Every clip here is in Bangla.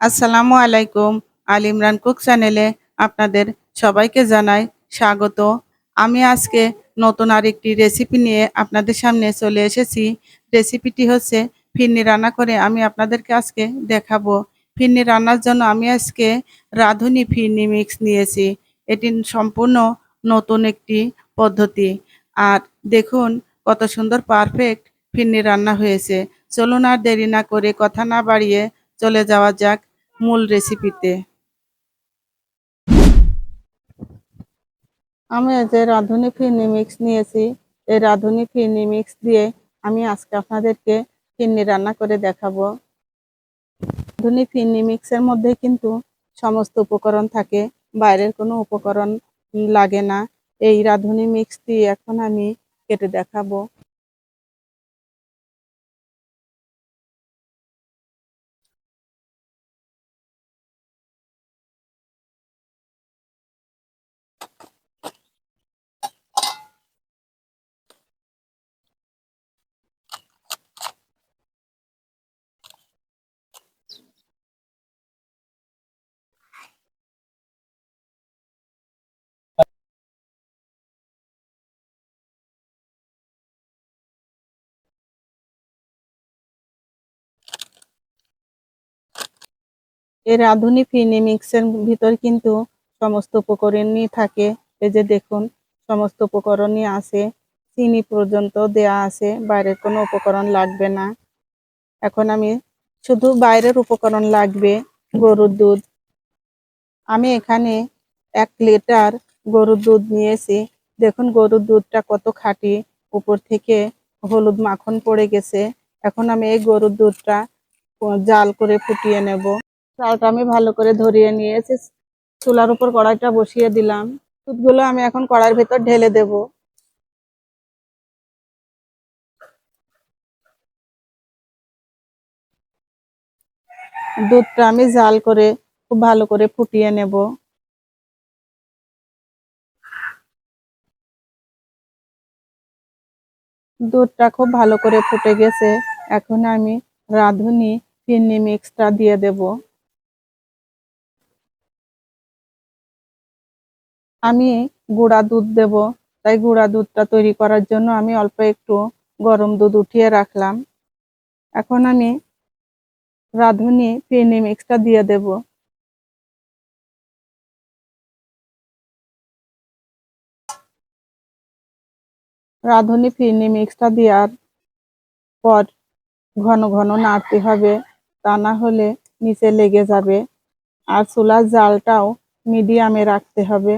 আসসালামু আলাইকুম, আল ইমরান কুক চ্যানেলে আপনাদের সবাইকে জানাই স্বাগত। আমি আজকে নতুন আরেকটি রেসিপি নিয়ে আপনাদের সামনে চলে এসেছি। রেসিপিটি হচ্ছে ফিরনি রান্না করে আমি আপনাদেরকে আজকে দেখাবো। ফিরনি রান্নার জন্য আমি আজকে রাঁধুনি ফিরনি মিক্স নিয়েছি। এটি সম্পূর্ণ নতুন একটি পদ্ধতি। আর দেখুন কত সুন্দর পারফেক্ট ফিরনি রান্না হয়েছে। চলুন আর দেরি না করে কথা না বাড়িয়ে চলে যাওয়া যাক মূল রেসিপিতে আমি যে রাঁধুনি ফিরনি মিক্স নিয়েছি। এই রাঁধুনি ফিরনি মিক্স দিয়ে আমি আজকে আপনাদেরকে ফিরনি রান্না করে দেখাবো। রাঁধুনি ফিরনি মিক্সের মধ্যে কিন্তু সমস্ত উপকরণ থাকে, বাইরের কোনো উপকরণ লাগে না। এই রাঁধুনি মিক্স দিয়ে এখন আমি কেটে দেখাবো। এর আধুনিক ফিনি মিক্সের ভিতর কিন্তু সমস্ত উপকরণই থাকে। এই যে দেখুন, সমস্ত উপকরণই আছে। চিনি পর্যন্ত দেয়া আছে। বাইরের কোনো উপকরণ লাগবে না। এখন আমি শুধু বাইরের উপকরণ লাগবে, গরুর দুধ। আমি এখানে এক লিটার গরুর দুধ নিয়েছি। দেখুন, গরুর দুধটা কত খাঁটি। উপর থেকে হলুদ মাখন পড়ে গেছে। এখন আমি এই গরুর দুধটা জাল করে ফুটিয়ে নেব। চালটা আমি ভালো করে ধরিয়ে নিয়েছি। চুলার উপর কড়াইটা বসিয়ে দিলাম। দুধগুলো আমি এখন কড়াইয়ের ভেতর ঢেলে দেব। দুধটা আমি জাল করে খুব ভালো করে ফুটিয়ে নেব। দুধটা খুব ভালো করে ফুটে গেছে। এখন আমি রাঁধুনি চিনি মিক্সটা দিয়ে দেব। আমি গুঁড়া দুধ দেব। তাই গুঁড়া দুধটা তৈরি করার জন্য আমি অল্প একটু গরম দুধ উঠিয়ে রাখলাম। এখন আমি রাঁধুনি চিনি মিক্সটা দিয়ে দেব। রাঁধুনি ফিরনি মিক্সটা দেওয়ার পর ঘন ঘন নাড়তে হবে। তা না হলে নিচে লেগে যাবে। আর চুলার জালটাও মিডিয়ামে রাখতে হবে।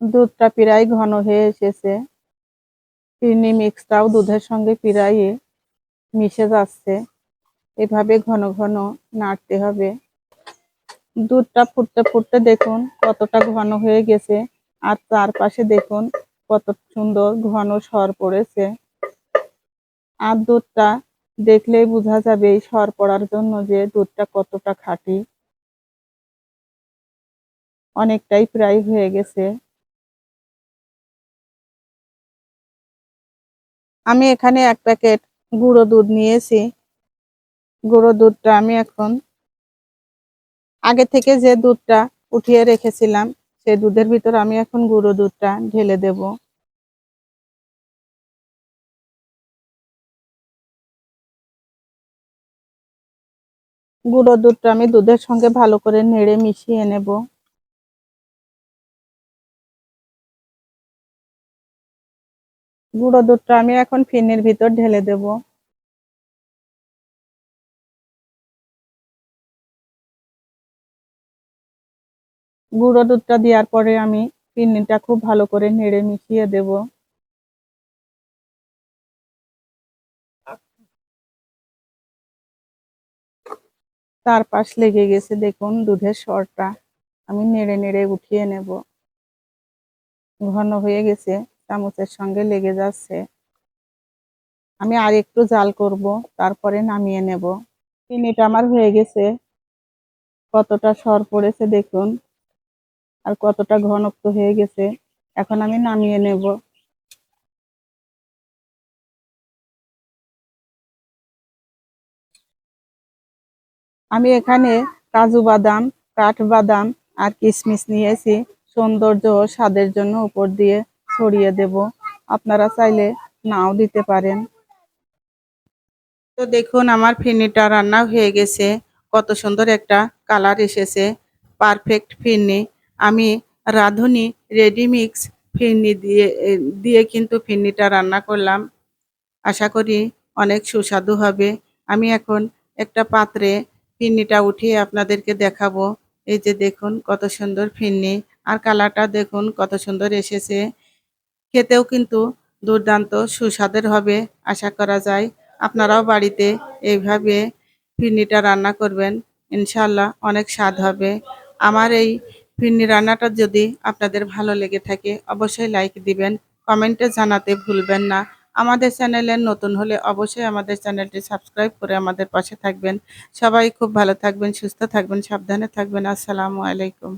দুধটা প্রায় ঘন হয়ে এসেছে। চিনি মিক্সটাও দুধের সঙ্গে প্রায় মিশে যাচ্ছে। এভাবে ঘন ঘন নাড়তে হবে। দুধটা ফুটতে ফুটতে দেখুন কতটা ঘন হয়ে গেছে আর চারপাশে দেখুন কত সুন্দর ঘন সর পড়েছে। আর দুধটা দেখলেই বোঝা যাবে এই সর পড়ার জন্য যে দুধটা কতটা খাঁটি। অনেকটাই প্রায় হয়ে গেছে। আমি এখানে এক প্যাকেট গুঁড়ো দুধ নিয়েছি। গুঁড়ো দুধটা আমি এখন আগে থেকে যে দুধটা উঠিয়ে রেখেছিলাম, সেই দুধের ভিতর আমি এখন গুঁড়ো দুধটা ঢেলে দেব। গুঁড়ো দুধটা আমি দুধের সঙ্গে ভালো করে নেড়ে মিশিয়ে নেব। গুঁড়ো দুধটা আমি এখন ফিনের ভিতর ঢেলে দেব। গুঁড়ো দুধটা দেওয়ার পরে আমি ফিরনিটা খুব ভালো করে নেড়ে মিশিয়ে দেব। চার পাশ লেগে গেছে দেখুন দুধের সরটা। আমি নেড়ে নেড়ে উঠিয়ে নেব। ঘন হয়ে গেছে। চামচের সঙ্গে লেগে যাচ্ছে। আমি আর একটু জাল করব, তারপরে নামিয়ে নেব। চিনিটা আমার হয়ে গেছে। কতটা সর পড়েছে দেখুন। আর কতটা ঘনত্ব হয়ে গেছে। এখন আমি নামিয়ে নেব। আমি এখানে কাজু বাদাম, কাঠ বাদাম আর কিশমিশ নিয়েছি। সৌন্দর্য ও স্বাদের জন্য উপর দিয়ে ছড়িয়ে দেব। আপনারা চাইলে নাও দিতে পারেন। তো দেখুন, আমার ফিরনিটা রান্না হয়ে গেছে। কত সুন্দর একটা কালার এসেছে। পারফেক্ট ফিরনি আমি রাঁধুনি রেডিমিক্স ফিরনি দিয়ে দিয়ে কিন্তু ফিরনিটা রান্না করলাম। আশা করি অনেক সুস্বাদু হবে। আমি এখন একটা পাত্রে ফিরনিটা উঠিয়ে আপনাদেরকে দেখাবো। এই যে দেখুন, কত সুন্দর ফিরনি আর কালারটা দেখুন, কত সুন্দর এসেছে। খেতেও কিন্তু দুর্দান্ত সুস্বাদের হবে, আশা করা যায়। আপনারাও বাড়িতে এইভাবে ফিরনিটা রান্না করবেন ইনশাল্লাহ অনেক স্বাদ হবে। আমার এই ফিরনি রান্নাটা যদি আপনাদের ভালো লেগে থাকে, অবশ্যই লাইক দিবেন, কমেন্টে জানাতে ভুলবেন না। আমাদের চ্যানেলে নতুন হলে অবশ্যই আমাদের চ্যানেলটি সাবস্ক্রাইব করে আমাদের পাশে থাকবেন। সবাই খুব ভালো থাকবেন, সুস্থ থাকবেন, সাবধানে থাকবেন। আসসালামু আলাইকুম।